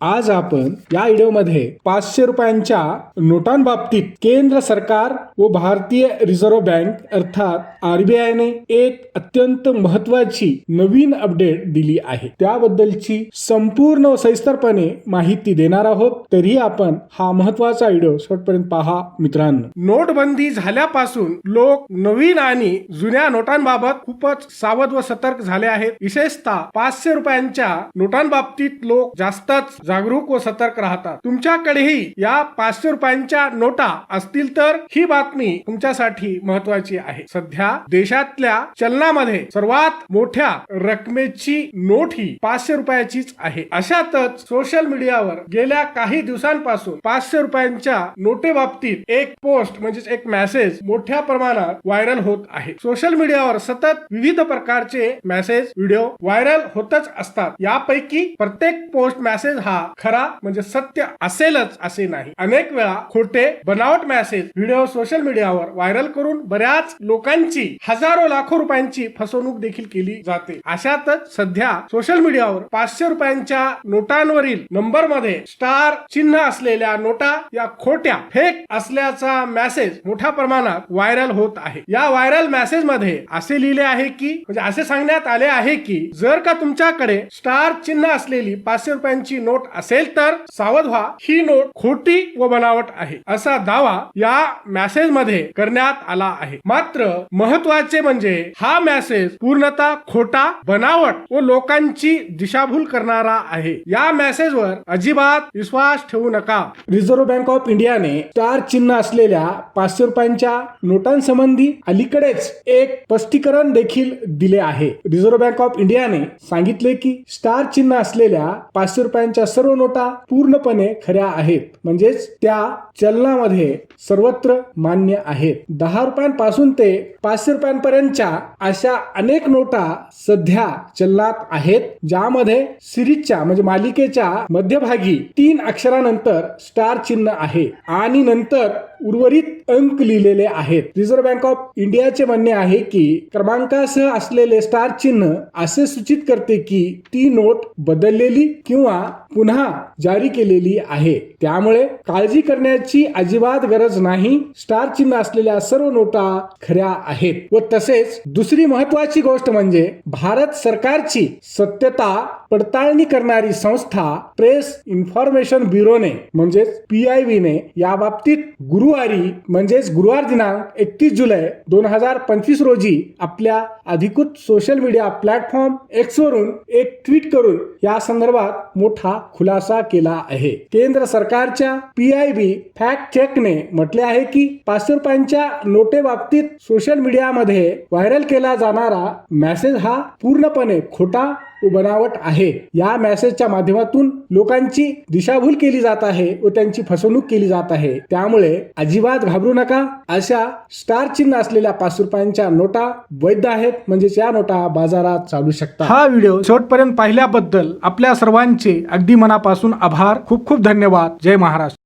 आज आपण या व्हिडिओमध्ये पाचशे रुपयांच्या नोटांबाबतीत केंद्र सरकार व भारतीय रिझर्व्ह बँक अर्थात आरबीआयने एक अत्यंत महत्वाची नवीन अपडेट दिली आहे. त्याबद्दलची संपूर्ण व सविस्तरपणे माहिती देणार आहोत. तरी आपण हा महत्त्वाचा व्हिडिओ शेवटपर्यंत पहा मित्रांनो. नोटबंदी झाल्यापासून लोक नवीन आणि जुन्या नोटांबाबत खूपच सावध व सतर्क झाले आहेत. विशेषतः पाचशे रुपयांच्या नोटांबाबतीत लोक जास्तच जागरूक व सतर्क राहतात. तुमच्याकडेही या पाचशे रुपयांच्या नोटा असतील तर ही बातमी तुमच्यासाठी महत्वाची आहे. सध्या देशातल्या चलनामध्ये सर्वात मोठ्या रकमेची नोट ही पाचशे रुपयाचीच आहे. अशातच सोशल मीडियावर गेल्या काही दिवसांपासून पाचशे रुपयांच्या नोटेबाबतीत एक पोस्ट म्हणजेच एक मेसेज मोठ्या प्रमाणात व्हायरल होत आहे. सोशल मीडियावर सतत विविध प्रकारचे मेसेज व्हिडिओ व्हायरल होतच असतात. यापैकी प्रत्येक पोस्ट मेसेज हा खरा म्हणजे सत्य असेलच असे नाही. अनेक वेळा खोटे बनावट मेसेज व्हिडिओ सोशल मीडियावर व्हायरल करून बऱ्याच लोकांची हजारो लाखो रुपयांची फसवणूक देखील केली जाते. अशातच सध्या सोशल मीडियावर पाचशे रुपयांच्या नोटांवरील नंबरमध्ये स्टार चिन्ह असलेल्या नोटा या खोट्या फेक असल्याचा मेसेज मोठ्या प्रमाणात व्हायरल होत आहे. या व्हायरल मेसेजमध्ये असे लिहिले आहे की म्हणजे असे सांगण्यात आले आहे की जर का तुमच्याकडे स्टार चिन्ह असलेली पाचशे रुपयांची नोट असेल तर सावध व्हा. ही नोट खोटी व बनावट आहे. असा दावा या मेसेजमध्ये करण्यात आला आहे. मात्र महत्त्वाचे म्हणजे हा मेसेज पूर्णतः खोटा बनावट व लोकांची दिशाभूल करणारा आहे. या मॅसेजवर अजिबात विश्वास ठेवू नका. रिझर्व्ह बँक ऑफ इंडियाने स्टार चिन्ह असलेल्या पाचशे रुपयांच्या नोटांसंबंधी अलीकडेच एक स्पष्टीकरण देखील दिले आहे. रिझर्व्ह बँक ऑफ इंडियाने सांगितले की स्टार चिन्ह असलेल्या पाचशे रुपयांच्या सर्व नोटा पूर्णपणे खऱ्या आहेत. म्हणजेच त्या चलनामध्ये सर्वत्र मान्य आहेत. दहा रुपयांपासून ते पाचशे रुपयांपर्यंतच्या अशा अनेक नोटा सध्या चलनात आहेत ज्यामध्ये सिरीजच्या म्हणजे मालिकेच्या मध्यभागी तीन अक्षरानंतर स्टार चिन्ह आहे. आणि नंतर उर्वरित अंक लिहिलेले आहेत. रिझर्व्ह बँक ऑफ इंडियाचे म्हणणे आहे की क्रमांकासह असलेले स्टार चिन्ह असे सूचित करते की ती नोट बदललेली किंवा पुन्हा जारी केलेली आहे. त्यामुळे काळजी करण्याची अजिबात गरज नाही. स्टार चिन्ह असलेल्या सर्व नोटा खऱ्या आहेत. व तसेच दुसरी महत्वाची गोष्ट म्हणजे भारत सरकारची सत्यता पडताळणी करणारी संस्था प्रेस इन्फॉर्मेशन ब्युरोने म्हणजेच पी आय ने या बाबतीत गुरुवारी म्हणजेच गुरुवार दिनांक एकतीस जुलै दोन हजार पंचवीस रोजी आपल्या अधिकृत सोशल मीडिया प्लॅटफॉर्म एक्स वरून एक ट्विट करून या संदर्भात मोठा खुलासा केला आहे. केंद्र सरकारच्या पी आय बी फॅक्ट चेकने म्हटले आहे की पाचशे रुपयांच्या नोटे बाबतीत सोशल मीडियामध्ये व्हायरल केला जाणारा मेसेज हा पूर्णपणे खोटा बनावट आहे. या मेसेजच्या माध्यमातून लोकांची दिशाभूल केली जात आहे व त्यांची फसवणूक केली जात आहे. त्यामुळे अजिबात घाबरू नका. अशा स्टार चिन्ह असलेल्या पाच रुपयांच्या नोटा वैध आहेत. म्हणजेच या नोटा बाजारात चालू शकतात. हा व्हिडिओ शेवटपर्यंत पाहिल्याबद्दल आपल्या सर्वांचे अगदी मनापासून आभार. खूप खूप धन्यवाद. जय महाराष्ट्र.